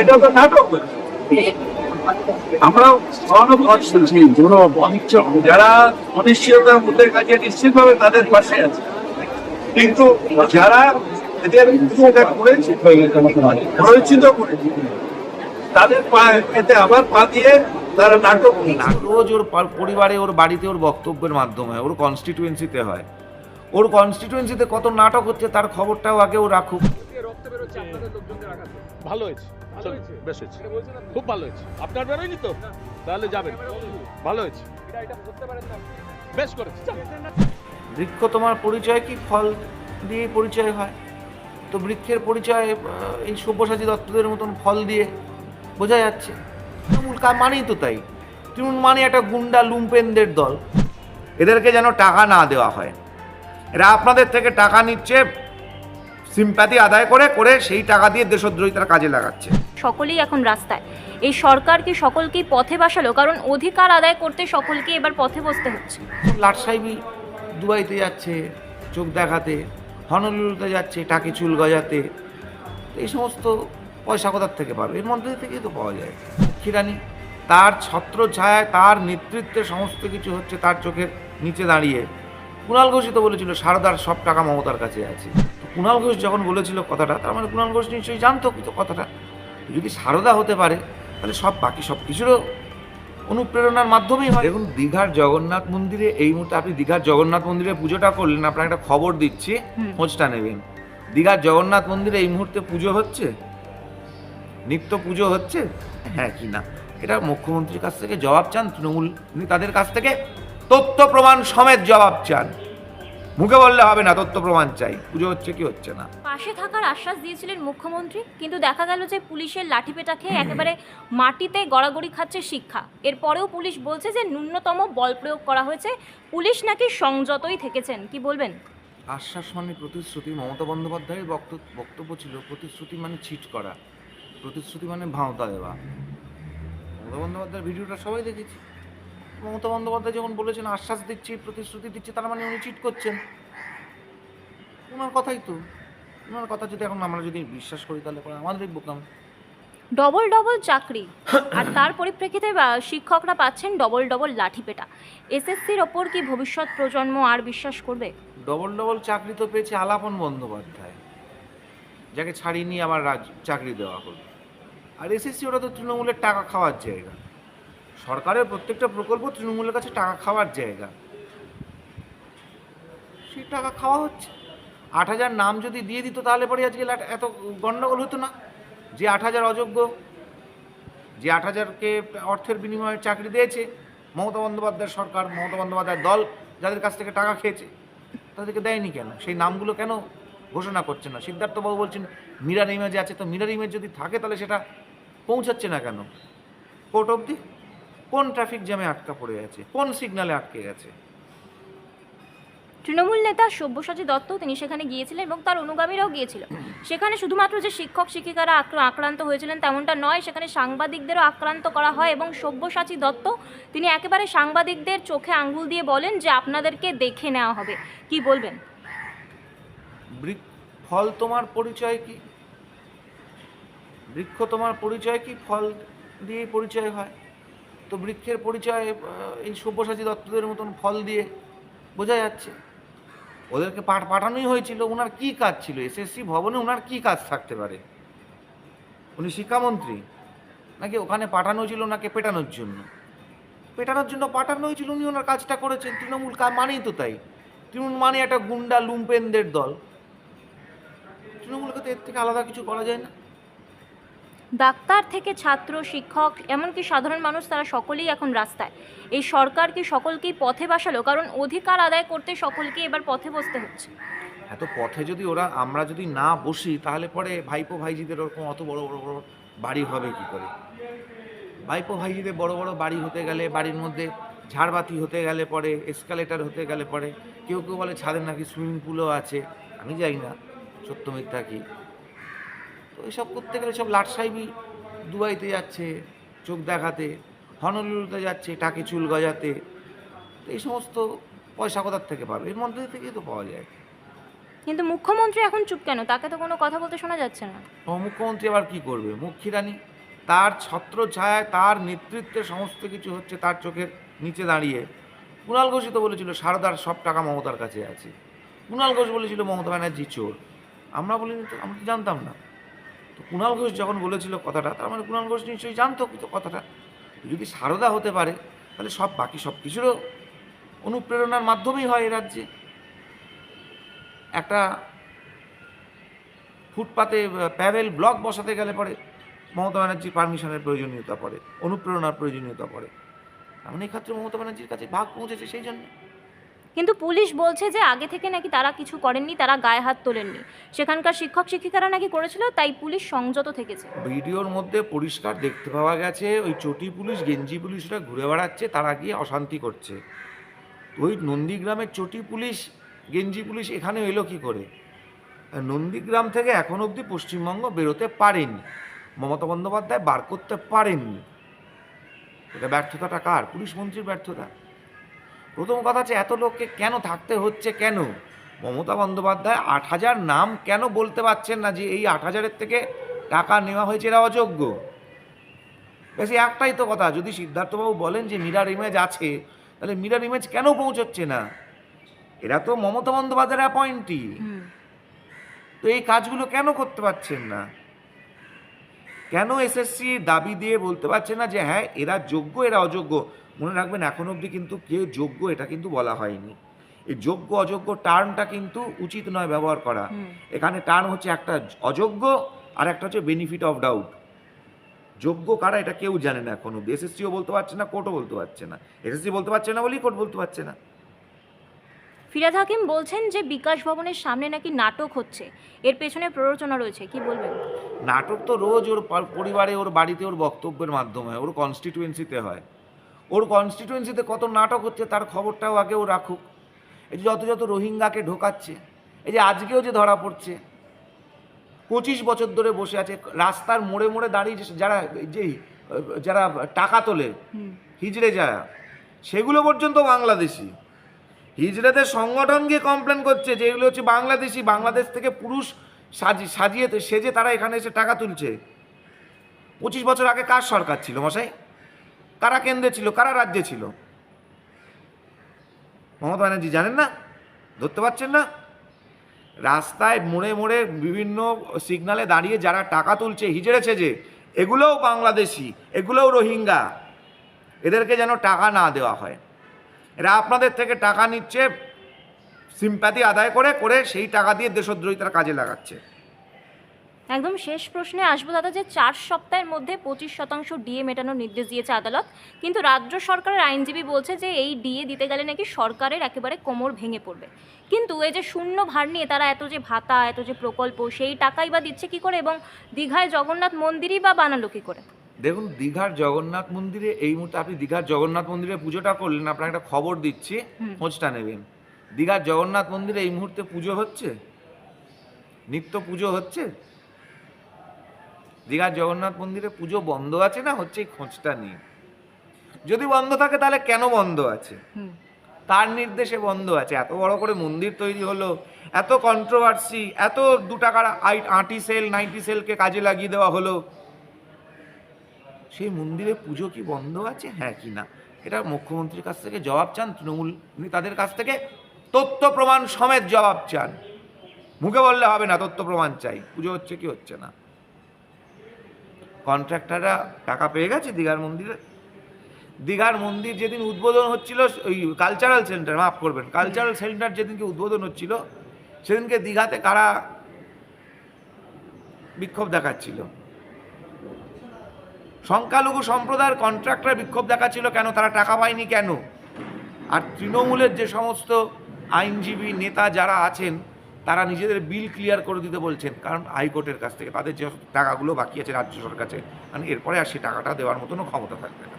এটা তো নাটক আমরা যারা অনিশ্চয়তার মধ্যে কাজে নিশ্চিতভাবে তাদের পাশে আছে। কিন্তু যারা এদের করেছে প্ররোচিত করেছে তাদের পা এতে আবার পা দিয়ে তারা নাটক রোজ ওর পরিবারে ওর বাড়িতে ওর বক্তব্যের মাধ্যমে ওর কনস্টিটুয়েন্সিতে হয়। ওর কনস্টিটুয়েন্সিতে কত নাটক হচ্ছে তার খবরটাও আগে ও রাখুক। ভালো হয়েছে। বেশ হয়েছে। খুব ভালো হয়েছে। আপনার বেরোয়নি তো? তাহলে যাবেন। ভালো হয়েছে। বেশ করেছে। বৃক্ষ তোমার পরিচয় কি? ফল দিয়ে পরিচয় হয়। তো বৃক্ষের পরিচয় এই সব্যসাচী দত্তদের মতন ফল দিয়ে বোঝা যাচ্ছে। তৃণমূল কা মানেই তো তাই। তৃণমূল মানে একটা গুন্ডা লুম্পেনদের দল। এদেরকে যেন টাকা না দেওয়া হয়। এরা আপনাদের থেকে টাকা নিচ্ছে সিম্প্যাথি আদায় করে করে সেই টাকা দিয়ে দেশদ্রোহিতার কাজে লাগাচ্ছে। সকলেই এখন রাস্তায়। এই সরকার কি সকলকেই পথে বসালো কারণ অধিকার আদায় করতে সকলকে এবার পথে বসতে হচ্ছে। লাট সাহেবই দুবাইতে যাচ্ছে চোখ দেখাতে হনলুলুতে যাচ্ছে টাকি চুল গজাতে। এই সমস্ত পয়সা কোথার থেকে পাবে? এর মধ্যে থেকেই তো পাওয়া যায়। খিরানি তার ছত্র ছায়ায় তার নেতৃত্বে সমস্ত কিছু হচ্ছে তার চোখের নিচে দাঁড়িয়ে। কুণাল ঘোষিত বলেছিল সারদার সব টাকা মমতার কাছে আছে। কুণাল ঘোষ যখন বলেছিল কথাটা তার মানে কুণাল ঘোষ নিশ্চয়ই জানতো কিন্তু কথাটা। যদি সারদা হতে পারে তাহলে সব বাকি সব কিছুরও অনুপ্রেরণার মাধ্যমেই হয়। দেখুন দীঘার জগন্নাথ মন্দিরে এই মুহূর্তে আপনি দীঘার জগন্নাথ মন্দিরে পুজোটা করলেন আপনার একটা খবর দিচ্ছি খোঁজটা নেবেন। দীঘার জগন্নাথ মন্দিরে এই মুহূর্তে পুজো হচ্ছে? নিত্য পুজো হচ্ছে? হ্যাঁ কি না? এটা মুখ্যমন্ত্রীর কাছ থেকে জবাব চান তৃণমূল তাদের কাছ থেকে তথ্য প্রমাণ সমেত জবাব চান। মুখে বললে হবে না তথ্য প্রমাণ চাই। পুজো হচ্ছে কি হচ্ছে না? পাশে থাকার আশ্বাস দিয়েছিলেন মুখ্যমন্ত্রী কিন্তু দেখা গেল যে পুলিশের লাঠিপেটা খেয়ে একেবারে মাটিতে গড়াগড়ি খাচ্ছে শিক্ষা। এরপরেও পুলিশ বলছে যে ন্যূনতম বল প্রয়োগ করা হয়েছে। পুলিশ নাকি সংযতই থেকেছেন কি বলবেন? আশ্বাস মানে প্রতিশ্রুতি মমতা বন্দ্যোপাধ্যায়ের বক্ত- বক্তব্য ছিল প্রতিশ্রুতি মানে ছিট করা। প্রতিশ্রুতি মানে ভাঁওতা দেওয়া। মমতা বন্দ্যোপাধ্যায়ের ভিডিওটা সবাই দেখেছি। মমতা বন্দ্যোপাধ্যায় যখন বলেছেন আশ্বাস দিচ্ছি প্রতিশ্রুতি দিচ্ছি তার মানে উনি চিট করছেন। ওনার কথাই তো। ওনার কথা যদি এখন আমরা যদি বিশ্বাস করি তাহলে পরে আমাদেরই বোকাম। ডবল ডবল চাকরি। আর তার পরিপ্রেক্ষিতে শিক্ষকরা পাচ্ছেন ডবল ডবল লাঠি লাঠিপেটা এসএসসির ওপর কি ভবিষ্যৎ প্রজন্ম আর বিশ্বাস করবে? ডবল ডবল চাকরি তো পেয়েছে আলাপন বন্দ্যোপাধ্যায় যাকে ছাড়িয়ে নিয়ে আবার চাকরি দেওয়া হলো। আর এসএসসি ওটা তো তৃণমূলের টাকা খাওয়ার জায়গা। সরকারের প্রত্যেকটা প্রকল্প তৃণমূলের কাছে টাকা খাওয়ার জায়গা। সেই টাকা খাওয়া হচ্ছে। আট হাজার নাম যদি দিয়ে দিত তাহলে পরে আজকে এত গণ্ডগোল হতো না? যে আট হাজার অযোগ্য, যে আট হাজারকে অর্থের বিনিময়ে চাকরি দিয়েছে, মমতা বন্দ্যোপাধ্যায় সরকার, মমতা বন্দ্যোপাধ্যায় দল, যাদের কাছ থেকে টাকা খেয়েছে, তাদেরকে দেয়নি কেন? সেই নামগুলো কেন ঘোষণা করছে না? সিদ্ধার্থবাবু বলছেন, মিরার ইমেজে আছে। তো মিরার ইমেজ যদি থাকে তাহলে সেটা পৌঁছাচ্ছে না কেন? কোর্ট অবধি? কোন ট্রাফিক জ্যামে আটকা পড়ে গেছে? কোন সিগনালে আটকে গেছে? তৃণমূল নেতা সব্যসাচী দত্ত তিনি সেখানে গিয়েছিলেন এবং তার অনুগামীরাও গিয়েছিল। সেখানে শুধুমাত্র যে শিক্ষক শিক্ষিকারা আক্র- আক্রান্ত হয়েছিলেন তেমনটা নয় সেখানে সাংবাদিকদেরও আক্রান্ত করা হয় এবং সব্যসাচী দত্ত তিনি একেবারে সাংবাদিকদের চোখে আঙ্গুল দিয়ে বলেন যে আপনাদেরকে দেখে নেওয়া হবে। কি বলবেন? বৃক্ষ ফল তোমার পরিচয় কি? বৃক্ষ তোমার পরিচয় কি? ফল দিয়ে পরিচয় হয়। তো বৃক্ষের পরিচয় এই সব্যসাচী দত্তদের মতন ফল দিয়ে বোঝা যাচ্ছে। ওদেরকে পাঠ পাঠানোই হয়েছিল ওনার কি কাজ ছিল? এসএসসি ভবনে ওনার কি কাজ থাকতে পারে? উনি শিক্ষামন্ত্রী, নাকি ওখানে পাঠানো ছিল ওনাকে পেটানোর জন্য? পেটানোর জন্য পাঠানো হয়েছিল উনি ওনার কাজটা করেছেন। তৃণমূল মানেই তো তাই। তৃণমূল মানে একটা গুন্ডা, লুম্পেনদের দল। তৃণমূলকে তো এর থেকে আলাদা কিছু করা যায় না। ডাক্তার থেকে ছাত্র, শিক্ষক, এমনকি সাধারণ মানুষ তারা সকলেই এখন রাস্তায়। এই সরকার কি সকলকেই পথে বসালো কারণ অধিকার আদায় করতে সকলকে এবার পথে বসতে হচ্ছে। এত পথে যদি ওরা, আমরা যদি না বসি, তাহলে পরে ভাইপো ভাইজিদের ওরকম অত বড় বড় বড় বাড়ি হবে কি করে? ভাইপো ভাইজিদের বড় বড় বাড়ি হতে গেলে, বাড়ির মধ্যে ঝাড়বাতি হতে গেলে পরে এসকালেটার হতে গেলে পরে, কেউ কেউ বলে ছাদের নাকি সুইমিং পুলও আছে। আমি যাই না, সত্য মিথ্যা কি? তো এসব করতে গেলে সব লাট সাহেবই দুবাইতে যাচ্ছে চোখ দেখাতে হনলুলুতে যাচ্ছে টাকি চুল গজাতে। তো এই সমস্ত পয়সা কোথার থেকে পাবে? এর মধ্যে থেকেই তো পাওয়া যায়। কিন্তু মুখ্যমন্ত্রী এখন চুপ কেন? তাকে তো কোনো কথা বলতে শোনা যাচ্ছে না। ও মুখ্যমন্ত্রী আবার কি করবে? মুখিরানি তার ছত্র ছায়ায় তার নেতৃত্বে সমস্ত কিছু হচ্ছে তার চোখের নিচে দাঁড়িয়ে। কুণাল ঘোষই তো বলেছিল সারদার সব টাকা মমতার কাছে আছে। কুণাল ঘোষ বলেছিল মমতা ব্যানার্জি চোর। আমরা বলিনি তো আমরা তো জানতাম না। তো কুণাল ঘোষ যখন বলেছিল কথাটা, তার মানে কুণাল ঘোষ নিশ্চয়ই জানতো কিন্তু কথাটা। যদি সারদা হতে পারে, তাহলে সব বাকি সব কিছুরও অনুপ্রেরণার মাধ্যমেই হয় এ রাজ্যে। একটা ফুটপাতে প্যাভেল ব্লক বসাতে গেলে পরে মমতা ব্যানার্জির পারমিশনের প্রয়োজনীয়তা পড়ে, অনুপ্রেরণার প্রয়োজনীয়তা পড়ে। এমন এই ক্ষেত্রে মমতা ব্যানার্জির কাছে ভাগ পৌঁছেছে সেই জন্য। কিন্তু পুলিশ বলছে যে আগে থেকে নাকি তারা কিছু করেননি, তারা গায়ে হাত তোলেননি। সেখানকার শিক্ষক, শিক্ষিকারা নাকি করেছিল, তাই পুলিশ সংযত থেকেছে। ভিডিওর মধ্যে পরিষ্কার দেখতে পাওয়া গেছে, ওই চটি পুলিশ, গেঞ্জি পুলিশরা ঘুরে বেড়াচ্ছে, তারা গিয়ে অশান্তি করছে। ওই নন্দীগ্রামের চটি পুলিশ, গেঞ্জি পুলিশ এখানে এলো কি করে? নন্দীগ্রাম থেকে এখন অবধি পশ্চিমবঙ্গ বেরোতে পারেনি। মমতা বন্দ্যোপাধ্যায় বার করতে পারেননি। এটা ব্যর্থতাটা কার? পুলিশ মন্ত্রীর ব্যর্থতা। প্রথম কথা হচ্ছে এত লোককে কেন থাকতে হচ্ছে কেন? মমতা বন্দ্যোপাধ্যায় আট হাজার নাম কেন বলতে পারছেন না যে এই আট হাজারের থেকে টাকা নেওয়া হয়েছে এরা অযোগ্য? বেশি একটাই তো কথা যদি সিদ্ধার্থবাবু বলেন যে মিরার ইমেজ আছে তাহলে মিরার ইমেজ কেন পৌঁছচ্ছে না? এরা তো মমতা বন্দ্যোপাধ্যায়ের অ্যাপয়েন্টি তো এই কাজগুলো কেন করতে পারছেন না? কেন এসএসসি দাবি দিয়ে বলতে পারছে না যে হ্যাঁ এরা যোগ্য এরা অযোগ্য? মনে রাখবেন এখন অবধি কিন্তু কেউ যোগ্য এটা কিন্তু বলা হয়নি। এই যোগ্য অযোগ্য টার্মটা কিন্তু উচিত নয় ব্যবহার করা। এখানে টার্ম হচ্ছে একটা অযোগ্য আর একটা হচ্ছে বেনিফিট অফ ডাউট যোগ্য কারা এটা কেউ জানে না এখন অব্দি এসএসসিও বলতে পারছে না কোর্টও বলতে পারছে না। এসএসসি বলতে পারছে না বলেই কোর্ট বলতে পারছে না। ফিরাদ হাকিম বলছেন যে বিকাশ ভবনের সামনে নাকি নাটক হচ্ছে। এর পেছনে প্ররোচনা রয়েছে কি বলবেন? নাটক তো রোজ ওর পরিবারে ওর বাড়িতে ওর বক্তব্যের মাধ্যমে ওর কনস্টিটুয়েন্সিতে হয়। ওর কনস্টিটুয়েন্সিতে কত নাটক হচ্ছে তার খবরটাও আগে ও রাখুক। এই যে যত যত রোহিঙ্গাকে ঢোকাচ্ছে এই যে আজকেও যে ধরা পড়ছে পঁচিশ বছর ধরে বসে আছে রাস্তার মোড়ে মোড়ে দাঁড়িয়ে যারা যে যারা টাকা তোলে হিজড়ে যারা সেগুলো পর্যন্ত বাংলাদেশি। হিজড়েদের সংগঠন গিয়ে কমপ্লেন করছে যে এগুলো হচ্ছে বাংলাদেশি বাংলাদেশ থেকে পুরুষ সাজি সাজিয়ে সেজে তারা এখানে এসে টাকা তুলছে। পঁচিশ বছর আগে কার সরকার ছিল মশাই? কারা কেন্দ্রে ছিল, কারা রাজ্যে ছিল? মমতা ব্যানার্জি জানেন না? ধরতে পারছেন না? রাস্তায় মোড়ে মোড়ে বিভিন্ন সিগনালে দাঁড়িয়ে যারা টাকা তুলছে, হিজড়েছে যে, এগুলোও বাংলাদেশি, এগুলোও রোহিঙ্গা, এদেরকে যেন টাকা না দেওয়া হয়। এরা আপনাদের থেকে টাকা নিচ্ছে সিম্প্যাথি আদায় করে করে সেই টাকা দিয়ে দেশদ্রোহিতার কাজে লাগাচ্ছে। একদম শেষ প্রশ্নে আসব দাদা যে চার সপ্তাহের মধ্যে পঁচিশ শতাংশ ডিএ মেটানোর নির্দেশ দিয়েছে আদালত। কিন্তু রাজ্য সরকারের আইনজীবী বলছে যে এই ডিএ দিতে গেলে নাকি সরকারের একেবারে কোমর ভেঙে পড়বে। কিন্তু এই যে শূন্য ভার নিয়ে তারা এত যে ভাতা এত যে প্রকল্প সেই টাকাই বা দিচ্ছে কি করে এবং দীঘায় জগন্নাথ মন্দিরই বা বানালো কি করে? দেখুন দীঘার জগন্নাথ মন্দিরে এই মুহূর্তে আপনি দীঘার জগন্নাথ মন্দিরে পুজোটা করলেন আপনার একটা খবর দিচ্ছি। খোঁজটা নেবেন। দীঘার জগন্নাথ মন্দিরে এই মুহূর্তে পুজো হচ্ছে? নিত্য পুজো হচ্ছে? দীঘার জগন্নাথ মন্দিরে পুজো বন্ধ আছে না? হচ্ছে এই খোঁজটা নিয়ে। যদি বন্ধ থাকে তাহলে কেন বন্ধ আছে? তার নির্দেশে বন্ধ আছে। এত বড় করে মন্দির তৈরি হলো এত কন্ট্রোভার্সি এত দু টাকার আঁটি সেল নাইনটি সেলকে কাজে লাগিয়ে দেওয়া হলো। সেই মন্দিরে পুজো কি বন্ধ আছে? হ্যাঁ কি না? এটা মুখ্যমন্ত্রীর কাছ থেকে জবাব চান তৃণমূল নেতাদের কাছ থেকে। তথ্য প্রমাণ সমেত জবাব চান। মুখে বললে হবে না তথ্য প্রমাণ চাই। পুজো হচ্ছে কি হচ্ছে না? কন্ট্রাক্টররা টাকা পেয়ে গেছে দীঘার মন্দিরে। দীঘার মন্দির যেদিন উদ্বোধন হচ্ছিল, ওই কালচারাল সেন্টার মাফ করবেন কালচারাল সেন্টার যেদিনকে উদ্বোধন হচ্ছিল, সেদিনকে দীঘাতে কারা বিক্ষোভ দেখাচ্ছিল? সংখ্যালঘু সম্প্রদায়ের কন্ট্রাক্টর বিক্ষোভ দেখাচ্ছিল কেন? তারা টাকা পায়নি কেন? আর তৃণমূলের যে সমস্ত আইনজীবী নেতা যারা আছেন তারা নিজেদের বিল ক্লিয়ার করে দিতে বলছেন, কারণ হাইকোর্টের কাছ থেকে তাদের যে টাকাগুলো বাকি আছে রাজ্য সরকার কাছে কারণ এরপরে আর সে টাকাটা দেওয়ার মতনও ক্ষমতা থাকবে না।